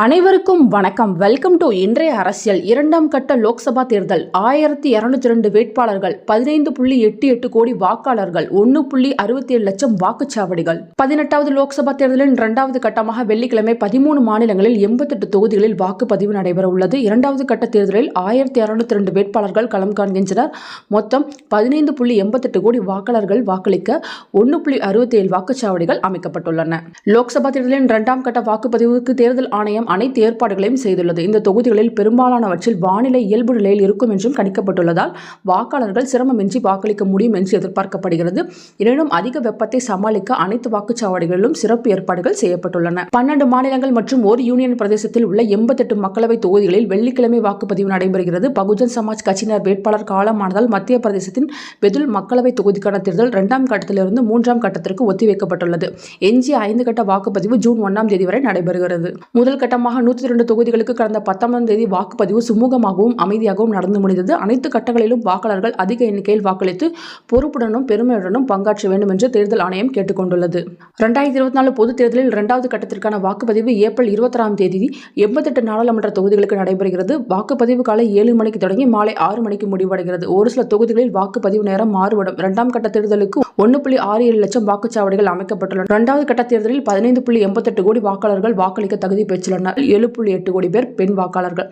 அனைவருக்கும் வணக்கம். Welcome to இன்றைய அரசியல். இரண்டாம் கட்ட லோக்சபா தேர்தல். ஆயிரத்தி இரநூத்தி ரெண்டு வேட்பாளர்கள் பதினைந்து புள்ளி எட்டு எட்டு கோடி வாக்காளர்கள் ஒன்று புள்ளி அறுபத்தி ஏழு லட்சம் வாக்குச்சாவடிகள். பதினெட்டாவது லோக்சபா தேர்தலின் இரண்டாவது கட்டமாக வெள்ளிக்கிழமை பதிமூணு மாநிலங்களில் எண்பத்தெட்டு தொகுதிகளில் வாக்குப்பதிவு நடைபெற உள்ளது. இரண்டாவது கட்ட தேர்தலில் ஆயிரத்தி இரநூத்தி ரெண்டு வேட்பாளர்கள் களம் காண்கின்றனர். மொத்தம் பதினைந்து புள்ளி எண்பத்தெட்டு கோடி வாக்காளர்கள் வாக்களிக்க ஒன்று புள்ளி அறுபத்தி ஏழு வாக்குச்சாவடிகள் அமைக்கப்பட்டுள்ளன. லோக்சபா தேர்தலின் இரண்டாம் கட்ட வாக்குப்பதிவுக்கு தேர்தல் ஆணையம் அனைத்து ஏற்பாடுகளையும் செய்துள்ளது. இந்த தொகுதிகளில் பெரும்பாலானவற்றில் வானிலை இயல்பு நிலையில் இருக்கும் என்றும் கணிக்கப்பட்டுள்ளதால் வாக்காளர்கள் சிரமமின்றி வாக்களிக்க முடியும் என்று எதிர்பார்க்கப்படுகிறது. எனினும் அதிக வெப்பத்தை சமாளிக்க அனைத்து வாக்குச்சாவடிகளிலும் சிறப்பு ஏற்பாடுகள் செய்யப்பட்டுள்ளன. பன்னெண்டு மாநிலங்கள் மற்றும் ஒரு யூனியன் பிரதேசத்தில் உள்ள எண்பத்தெட்டு மக்களவை தொகுதிகளில் வெள்ளிக்கிழமை வாக்குப்பதிவு நடைபெறுகிறது. பகுஜன் சமாஜ் கட்சியினர் வேட்பாளர் காலமானதால் மத்திய பிரதேசத்தின் பெதுல் மக்களவை தொகுதிக்கான தேர்தல் இரண்டாம் கட்டத்திலிருந்து மூன்றாம் கட்டத்திற்கு ஒத்திவைக்கப்பட்டுள்ளது. எஞ்சிய ஐந்து கட்ட வாக்குப்பதிவு ஜூன் ஒன்றாம் தேதி வரை நடைபெறுகிறது. முதல் கட்டமாக நூற்றி இரண்டு தொகுதிகளுக்கு கடந்த பத்தொன்பதாம் தேதி வாக்குப்பதிவு சுமூகமாகவும் அமைதியாகவும் நடந்து முடிந்தது. அனைத்து கட்டங்களிலும் வாக்காளர்கள் அதிக எண்ணிக்கையில் வாக்களித்து பொறுப்புடனும் பெருமையுடனும் பங்காற்ற வேண்டும் என்று தேர்தல் ஆணையம் கேட்டுக்கொண்டுள்ளது. ரெண்டாயிரத்தி இருபத்தி நாலு பொதுத் தேர்தலில் இரண்டாவது கட்டத்திற்கான வாக்குப்பதிவு ஏப்ரல் இருபத்தாறாம் தேதி எண்பத்தெட்டு நாடாளுமன்ற தொகுதிகளுக்கு நடைபெறுகிறது. வாக்குப்பதிவு காலை ஏழு மணிக்கு தொடங்கி மாலை ஆறு மணிக்கு முடிவடைகிறது. ஒரு சில தொகுதிகளில் வாக்குப்பதிவு நேரம் மாறுபடும். இரண்டாம் கட்ட தேர்தலுக்கு ஒன்று புள்ளி ஆறு ஏழு லட்சம் வாக்குச்சாவடிகள் அமைக்கப்பட்டுள்ளன. இரண்டாவது கட்ட தேர்தலில் பதினைந்து புள்ளி எண்பத்தெட்டு கோடி வாக்காளர்கள் வாக்களிக்க தகுதி பெற்றுள்ளனர். ஏழு புள்ளி எட்டு கோடி பேர் பெண் வாக்காளர்கள்.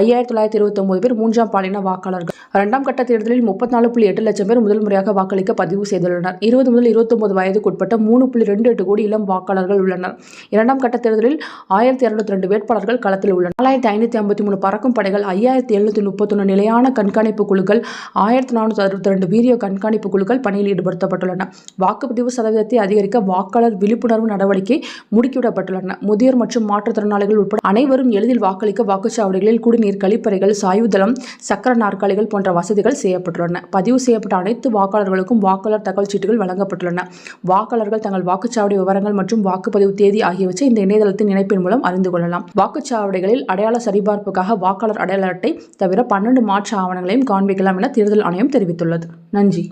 ஐயாயிரத்தி தொள்ளாயிரத்தி இருபத்தொம்போது பேர் மூன்றாம் பாலின வாக்காளர்கள். இரண்டாம் கட்ட தேர்தலில் முப்பத்தி நாலு புள்ளி எட்டு லட்சம் பேர் முதல் முறையாக வாக்களிக்க பதிவு செய்துள்ளனர். இருபது முதல் இருபத்தொன்பது வயதுக்குட்பட்ட மூணு புள்ளி ரெண்டு எட்டு கோடி இளம் வாக்காளர்கள் உள்ளனர். இரண்டாம் கட்ட தேர்தலில் ஆயிரத்தி இருநூத்தி ரெண்டு வேட்பாளர்கள் களத்தில் உள்ளனர். நாலாயிரத்தி ஐநூற்றி ஐம்பத்தி மூணு பறக்கும் படைகள் ஐயாயிரத்தி எழுநூத்தி முப்பத்தொன்று நிலையான கண்காணிப்பு குழுக்கள் ஆயிரத்தி நானூற்றி அறுபத்தி ரெண்டு வீடியோ கண்காணிப்பு குழுக்கள் பணியில் ஈடுபடுத்தப்பட்டுள்ளன. வாக்குப்பதிவு சதவீதத்தை அதிகரிக்க வாக்காளர் விழிப்புணர்வு நடவடிக்கை முடுக்கிவிடப்பட்டுள்ளன. முதியோர் மற்றும் மாற்றுத்திறனாளிகள் உட்பட அனைவரும் எளிதில் வாக்களிக்க வாக்குச்சாவடிகளில் குடிநீர் கழிப்பறைகள் சாயுதளம் சக்கர நாற்காலிகள் போன்ற வசதிகள் செய்யப்பட்டுள்ளன. பதிவு செய்யப்பட்ட அனைத்து வாக்காளர்களுக்கும் வாக்காளர் தகவல் சீட்டுகள் வழங்கப்பட்டுள்ளன. வாக்காளர்கள் தங்கள் வாக்குச்சாவடி விவரங்கள் மற்றும் வாக்குப்பதிவு தேதி ஆகியவற்றை இந்த இணையதளத்தின் இணைப்பின் மூலம் அறிந்து கொள்ளலாம். வாக்குச்சாவடிகளில் அடையாள சரிபார்ப்புக்காக வாக்காளர் அடையாள அட்டை தவிர பன்னெண்டு மாற்று ஆவணங்களையும் காண்பிக்கலாம் என தேர்தல் ஆணையம் தெரிவித்துள்ளது. நன்றி.